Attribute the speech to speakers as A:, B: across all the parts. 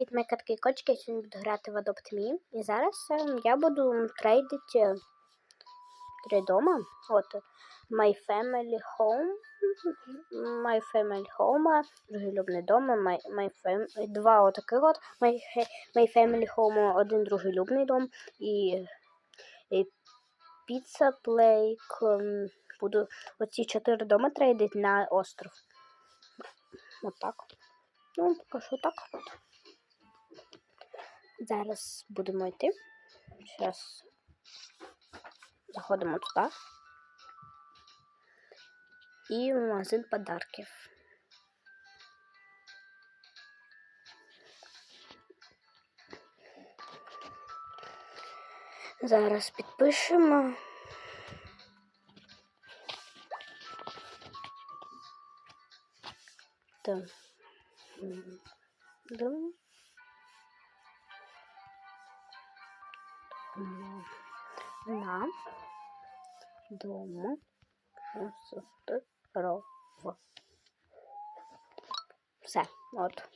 A: Від мої катки кочки сьогодні буду грати в Adopt Me. І зараз е, я буду трейдити е, три дома. От My Family Home, My Family Home, другий любний дом, My, My Fam... два отаких от My, My Family Home, один другий любний дом і, і Pizza Play. Буду оці чотири дома трейдити на остров. Отак. Ну, поки що так. Зараз будемо йти. Зараз заходимо туди. І в магазин подарків. Зараз підпишемо. Так. М, на дому остров. Все, от.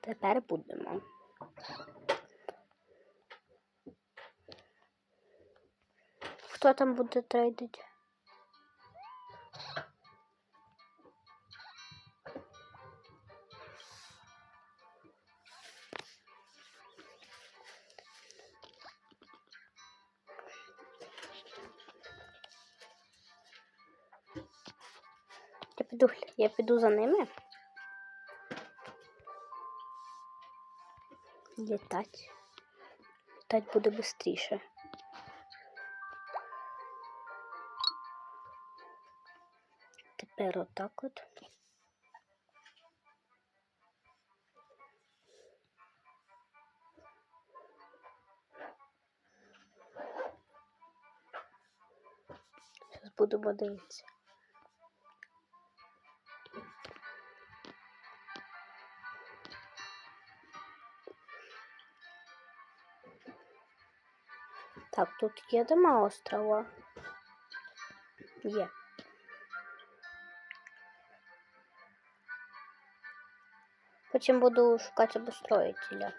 A: Тепер будемо. Хто там буде трейдити? Піду, я піду за ними. Літать. Літать буде швидше. Тепер отак от. Будемо дивитися. Так, тут є дома острова. Є. Потім буду шукати обустроїтеля.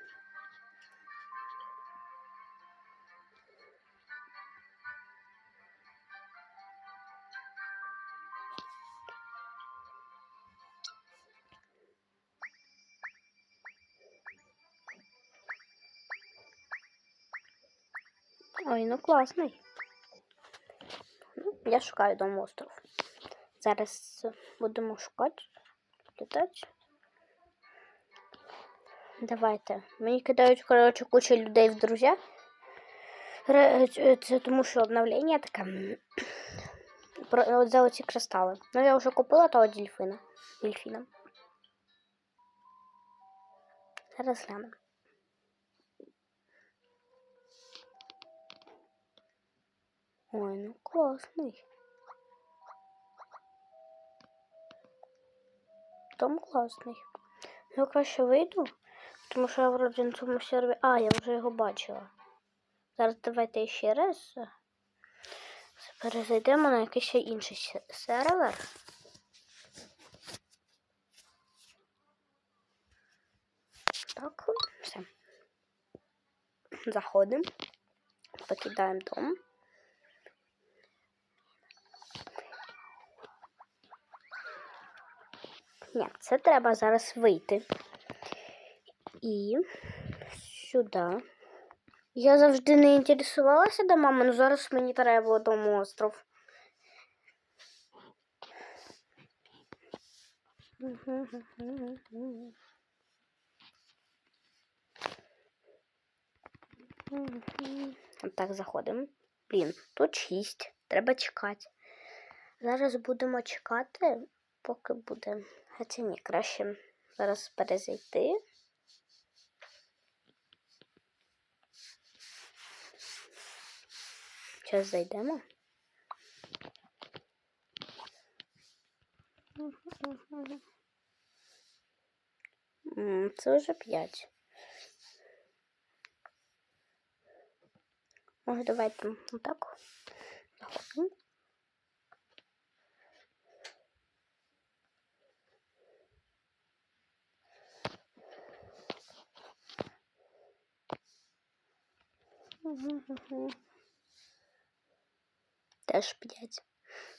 A: Ой, ну класний. Ну, я шукаю дом остров. Зараз будемо шукати. Літати. Давайте. Мені кидають, коротше, кучу людей в друзі. Це тому, що обновлення таке. Про от за оці кристали. Ну, я вже купила того дельфина. Дельфіна. Зараз глянемо. Ой, ну класний. Там класний. Я краще вийду, тому що я вроді на цьому сервері. А, я вже його бачила. Зараз давайте ще раз е, перезайдемо на якийсь ще інший сервер. Так, все. Заходимо, покидаємо дом. Ні, це треба зараз вийти. І сюди. Я завжди не інтересувалася домами, але зараз мені треба дому остров. Так, заходимо. Блін, тут шість. Треба чекати. Зараз будемо чекати, поки буде. Хоча ні, краще зараз перезайти. Зараз зайдемо. Це вже п'ять. Може, давайте отак. Заходимо. Теж п'ять.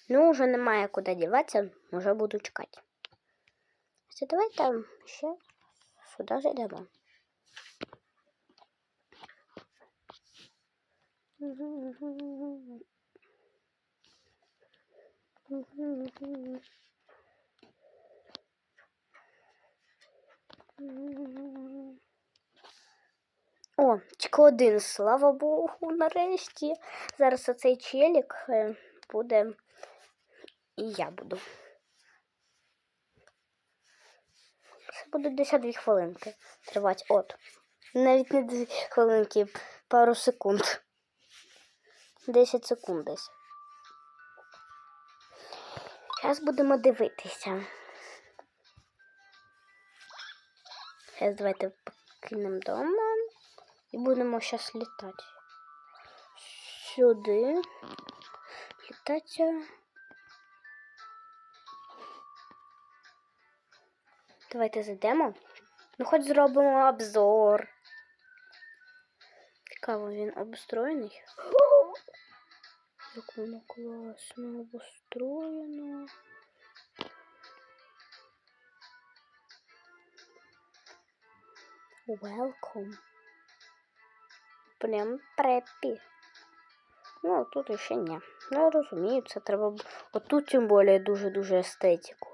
A: Ну, вже немає куди діватися, вже буду чекати. Це давайте ще сюди зайдемо. О, тільки один, слава Богу, нарешті. Зараз оцей челік е, буде. І я буду. Це буде десь дві хвилинки тривати. От. Навіть не дві хвилинки, пару секунд. 10 секунд десь. Зараз будемо дивитися. Зараз давайте покинемо дома і будемо зараз літати. Сюди. Літати. Давайте зайдемо. Ну, хоч зробимо обзор. Цікаво, він обустроєний. Як воно класно обустроєно. Welcome. Прям преппі. Ну, тут ще ні. Ну, розумію, це треба. От Отут тим більше дуже-дуже естетику.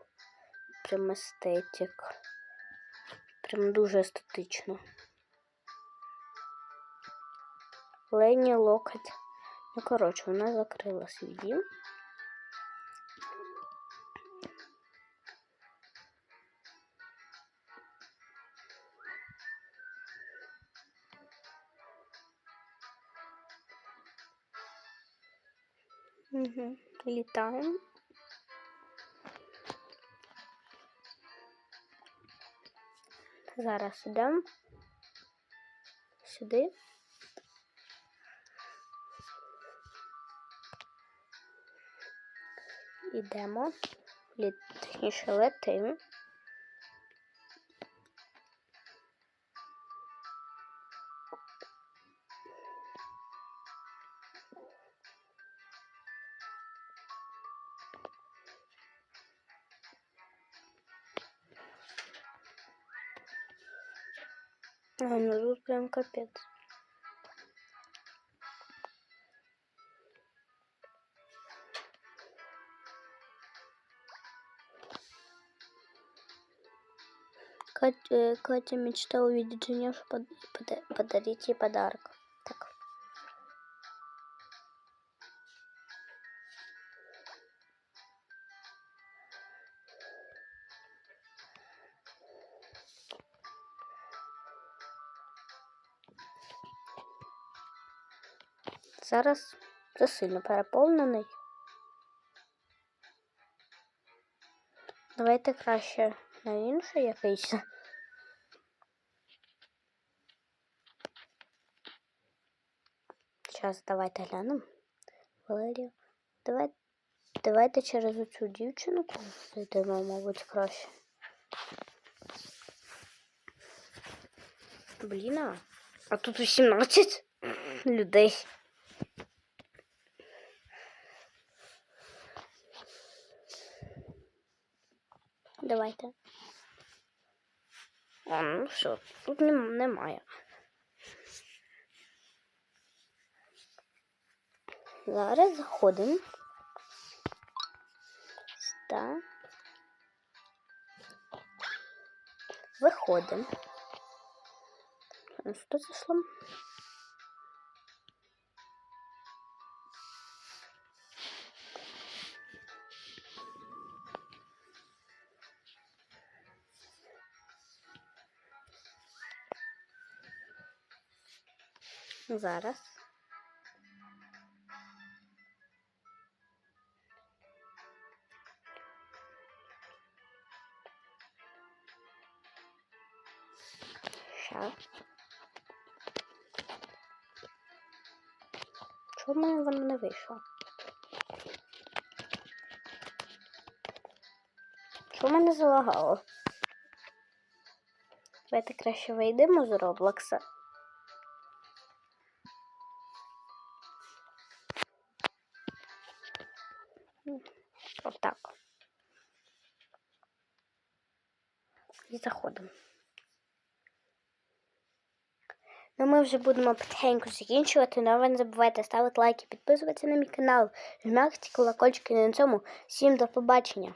A: Прям естетик. Прям дуже естетично. Лені локоть. Ну, коротше, вона закрила свій дім. Угу. Літаємо. Зараз йдемо сюди. Ідемо, літ, летимо. А, ну тут прям капец. Катя, э, Катя мечтала увидеть под, пода- подарить ей подарок. Зараз засильно переповнений. Давайте краще на інший якийсь. Зараз давайте глянемо. Валерію. Давай, давайте через оцю дівчинку зайдемо, мабуть, краще. Блін, а тут 18 людей. Давайте. О, ну все, тут немає. Зараз заходимо. Сюди. Виходимо. Що зайшло? Зараз. Щас. Чому мене воно не вийшло? Що мене залагало? Давайте краще вийдемо з Роблокса. Отак. І заходимо. Ну, ми вже будемо потихеньку закінчувати, але ви не забувайте ставити лайки, підписуватися на мій канал, жмякати колокольчики на цьому. Всім до побачення!